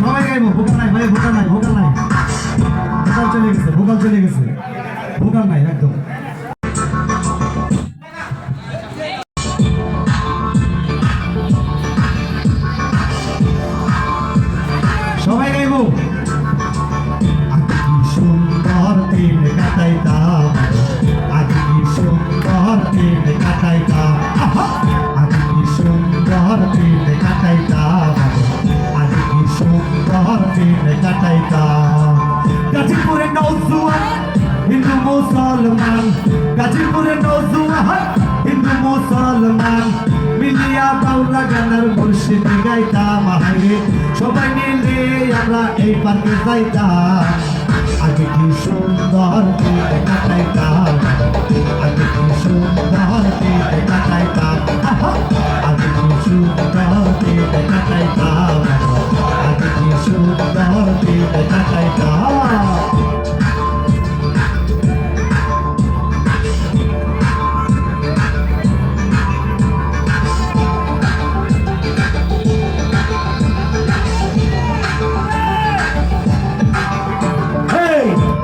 সবাই গাইবো, ভোকাল নাই, ভাই, ভোকাল নাই ভোকাল নাই। ভোকাল চলে গেছে, ভোকাল চলে গেছে। ভোকাল নাই, একদম। সবাই গাইবো। সুন্দর দিন কাটাইতাম। গাজীপুরে নৌজুয়ান হিন্দু মুসলমান। গাজীপুরে নৌজুয়ান হিন্দু মুসলমান। মিলিয়া বাউলা গানার মুর্শিদি গাইতাম হাইরে সবাই মিলে আমরা এই পার্কে যাইতাম। আগে কি সুন্দর কাটাইতাম আগে কি সুন্দর কাটাইতাম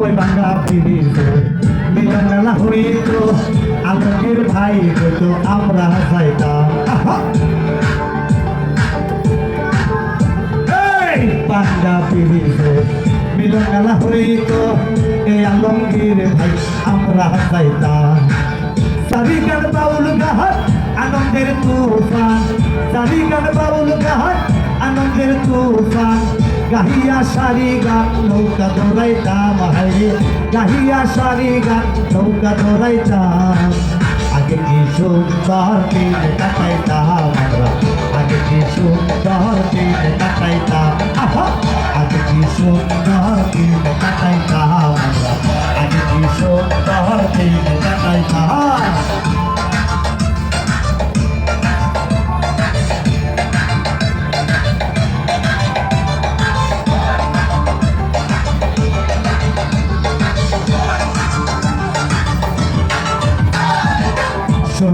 কই বাংলা ফিরিছে মিলনলা হইত আলমগীর ভাই হইত, আমরা যাইতাম বাংলা ফিরিছে মিলনলা হইত, এই আলমগীর ভাই, আমরা যাইতাম সারিগান বাউল গাহার আনন্দের তুফান। সারিগান বাউল গাহার আনন্দের তুফান। গাহিয়া সারি গান নৌকা দৌড়াইতাম হাইরে গাহিয়া সারি গান নৌকা দৌড়াইতাম আগে কি সুন্দর দিন কাটাইতাম আগে কি সুন্দর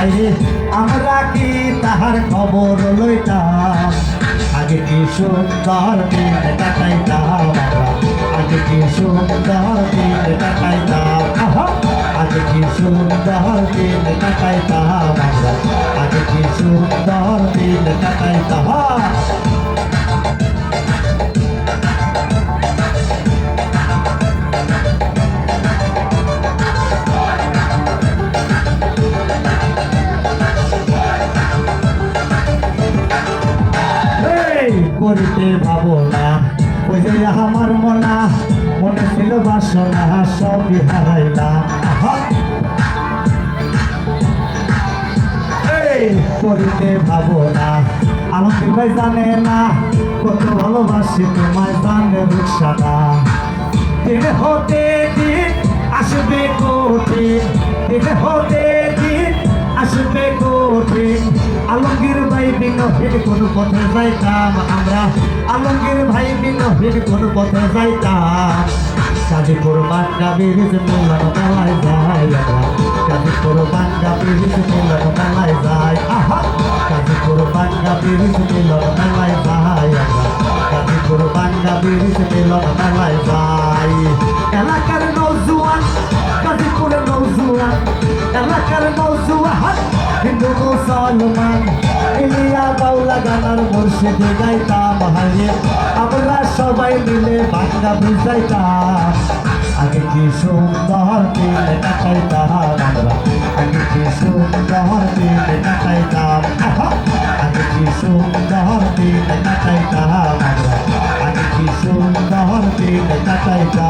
ভাইরে আমরা কি তাহার খবর লইতাম? আগে কি সুন্দর দিন কাটাইতাম আগে কি সুন্দর দিন কাটাইতাম! আগে কি সুন্দর দিন কাটাইতাম আগে কি সুন্দর দিন কাটাইতাম? করিতে ভাবনা ওই যে আমার মনা, মনে ছিল বাসনা, সবই হারাইলাম করিতে ভাবনা আলমগীর ভাই জানে না, কত ভালোবাসি তোমায় জানে রুকসানা দিন হতে দিন আসবে কঠিন, দিন হতে দিন আসবে কঠিন। আলমগীর ভাই বিনহীন কোন পথে যাইতাম আমরা। আলমগীর ভাই বিনহীন কোন পথে যাইতাম। গাজীপুর বাংলা ব্রিজ মিলন মেলায় যাই আমরা। গাজীপুর বাংলা ব্রিজ মিলন মেলায় যাই আহা। গাজীপুর বাংলা ব্রিজ মিলন মেলায় যাই আমরা। গাজীপুর বাংলা ব্রিজ মিলন মেলায় যাই। এলাকার নৌজুয়ান, গাজীপুরের নৌজুয়ান, এলাকার নৌজুয়ান। হিন্দু মুসলমান ইলিয়া বাউলা গানার মুর্শিদে গাইতাম হারিয়ে আমরা সবাই মিলে বাংলা বুঝাইতাম। আগে কি সুন্দর দিন কাটাইতাম আমরা? আগে কি সুন্দর দিন কাটাইতাম আগে কি সুন্দর দিন কাটাইতাম আমরা? আগে কি সুন্দর দিন কাটাইতাম